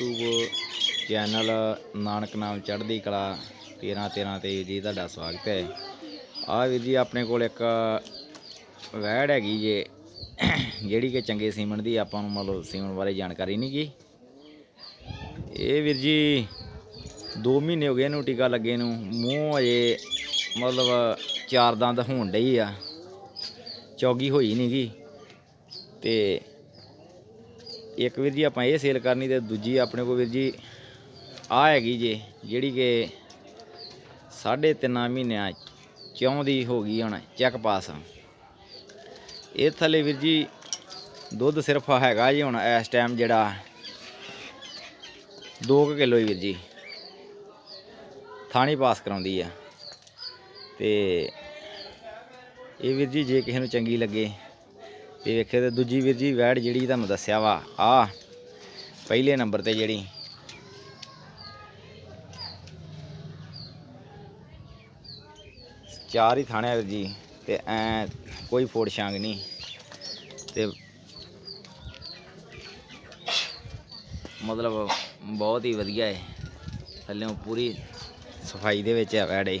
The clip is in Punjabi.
YouTube ਚੈਨਲ ਨਾਨਕ ਨਾਮ ਚੜ੍ਹਦੀ ਕਲਾ 13 13 ਤੇ ਜੀ ਤੁਹਾਡਾ ਸਵਾਗਤ ਹੈ। ਆ ਵੀਰ ਜੀ, ਆਪਣੇ ਕੋਲ ਇੱਕ ਵੈੜ ਹੈਗੀ ਜੇ, ਜਿਹੜੀ ਕਿ ਚੰਗੇ ਸੀਮਨ ਦੀ, ਆਪਾਂ ਨੂੰ ਮਤਲਬ ਸੀਮਨ ਬਾਰੇ ਜਾਣਕਾਰੀ ਨਹੀਂ ਗੀ। ਇਹ ਵੀਰ ਜੀ 2 ਮਹੀਨੇ ਹੋ ਗਏ ਇਹਨੂੰ ਟੀਕਾ ਲੱਗੇ ਨੂੰ, ਮੂੰਹ ਅਜੇ ਮਤਲਬ ਚਾਰ ਦੰਦ ਹੋਣ ਡਈ ਆ, ਚੌਗੀ ਹੋਈ ਨਹੀਂ ਗੀ। ਤੇ ਇੱਕ ਵੀਰ ਜੀ ਆਪਾਂ ਇਹ ਸੇਲ ਕਰਨੀ ਤੇ ਦੂਜੀ ਆਪਣੇ ਕੋਲ ਵੀਰ ਜੀ ਆ ਹੈਗੀ ਜੇ, ਜਿਹੜੀ ਕਿ ਸਾਢੇ ਤਿੰਨਾਂ ਮਹੀਨਿਆਂ ਚੌਂ ਦੀ ਹੋ ਗਈ ਹੁਣ ਚੈੱਕ ਪਾਸ ਇਹ ਥੱਲੇ ਵੀਰ ਜੀ ਦੁੱਧ ਸਿਰਫ ਹੈਗਾ ਜੀ ਹੁਣ ਇਸ ਟਾਈਮ ਜਿਹੜਾ 2 ਕਿਲੋ ਹੀ ਵੀਰ ਜੀ, ਥਾਣੀ ਪਾਸ ਕਰਾਉਂਦੀ ਆ। ਤੇ ਇਹ ਵੀਰ ਜੀ ਜੇ ਕਿਸੇ ਨੂੰ ਚੰਗੀ ਲੱਗੇ ਤੇ ਵੇਖੇ ਤੇ ਦੂਜੀ ਵੀਰ ਜੀ ਵੈੜ ਜਿਹੜੀ ਤੁਹਾਨੂੰ ਦੱਸਿਆ ਵਾ। ਆ, ਪਹਿਲੇ ਨੰਬਰ ਤੇ ਜਿਹੜੀ। ਚਾਰ ਹੀ ਥਾਣੇ ਆ ਵੀਰ ਜੀ, ਤੇ ਐ ਕੋਈ ਫੋੜ ਛਾਂਗ ਨਹੀਂ। ਤੇ ਮਤਲਬ ਬਹੁਤ ਹੀ ਵਧੀਆ ਹੈ ਥੱਲੇੋਂ ਪੂਰੀ ਸਫ਼ਾਈ ਦੇ ਵਿੱਚ ਹੈ ਵੈੜ ਇਹ